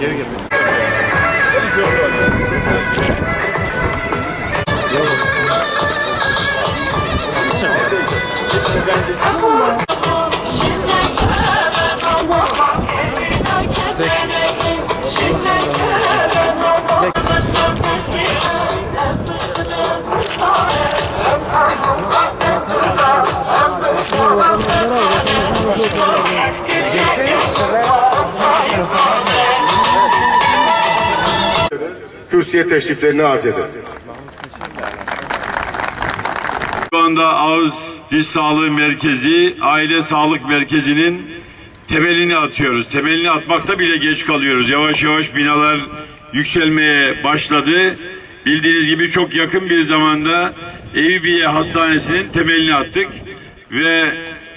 Geri geri. Kürsüye teşriflerini arz ederim. Şu anda Ağız Diş Sağlığı Merkezi, Aile Sağlık Merkezi'nin temelini atıyoruz. Temelini atmakta bile geç kalıyoruz. Yavaş yavaş binalar yükselmeye başladı. Bildiğiniz gibi çok yakın bir zamanda Eyüpiye Hastanesi'nin temelini attık. Ve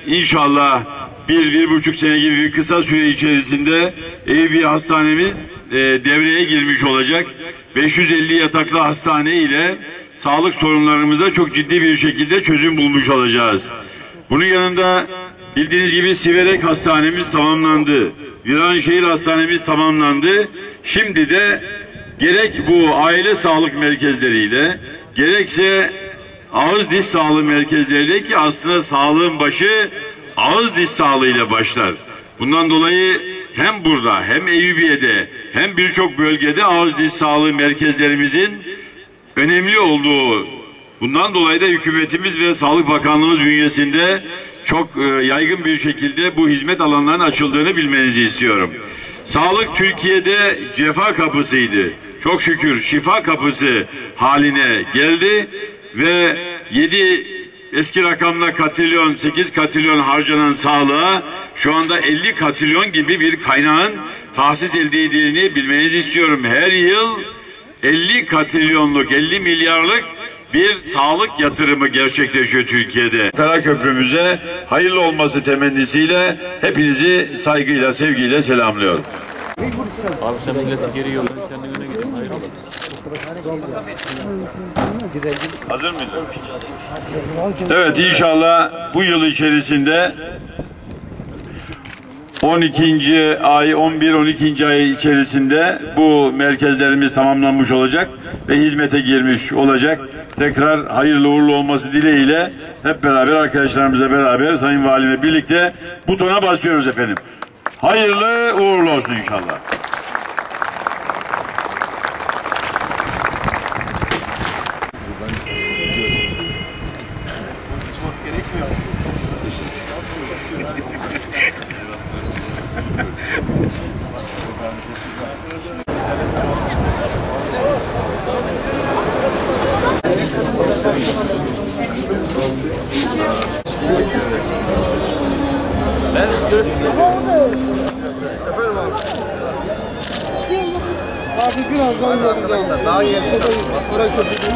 inşallah bir, bir buçuk sene gibi bir kısa süre içerisinde Eyüpiye Hastanemiz e, devreye girmiş olacak. 550 yataklı hastane ile sağlık sorunlarımıza çok ciddi bir şekilde çözüm bulmuş olacağız. Bunun yanında bildiğiniz gibi Siverek Hastanemiz tamamlandı. Viranşehir Hastanemiz tamamlandı. Şimdi de gerek bu aile sağlık merkezleriyle gerekse ağız diş sağlığı merkezleriyle ki aslında sağlığın başı ağız diş sağlığıyla başlar. Bundan dolayı hem burada hem Eyüpiye'de hem birçok bölgede ağız diş sağlığı merkezlerimizin önemli olduğu bundan dolayı da hükümetimiz ve Sağlık Bakanlığımız bünyesinde çok e, yaygın bir şekilde bu hizmet alanlarının açıldığını bilmenizi istiyorum. Sağlık Türkiye'de cefa kapısıydı. Çok şükür şifa kapısı haline geldi ve 7 eski rakamla katrilyon 8 katrilyon harcanan sağlığa şu anda 50 katrilyon gibi bir kaynağın tahsis elde edildiğini bilmenizi istiyorum. Her yıl 50 katrilyonluk 50 milyarlık bir sağlık yatırımı gerçekleşiyor Türkiye'de. Karaköprümüze hayırlı olması temennisiyle hepinizi saygıyla sevgiyle selamlıyorum. Abi sen milleti geri yolla. Kendi güne gidelim. Hayır. Hazır mıyız? Evet inşallah bu yıl içerisinde 12. ay 11-12. ay içerisinde bu merkezlerimiz tamamlanmış olacak ve hizmete girmiş olacak. Tekrar hayırlı uğurlu olması dileğiyle hep beraber arkadaşlarımızla beraber Sayın Valimle birlikte butona basıyoruz efendim. Hayırlı uğurlu olsun inşallah. Abi birazdan geleceğim. Daha gevşe de sonra köpüğü.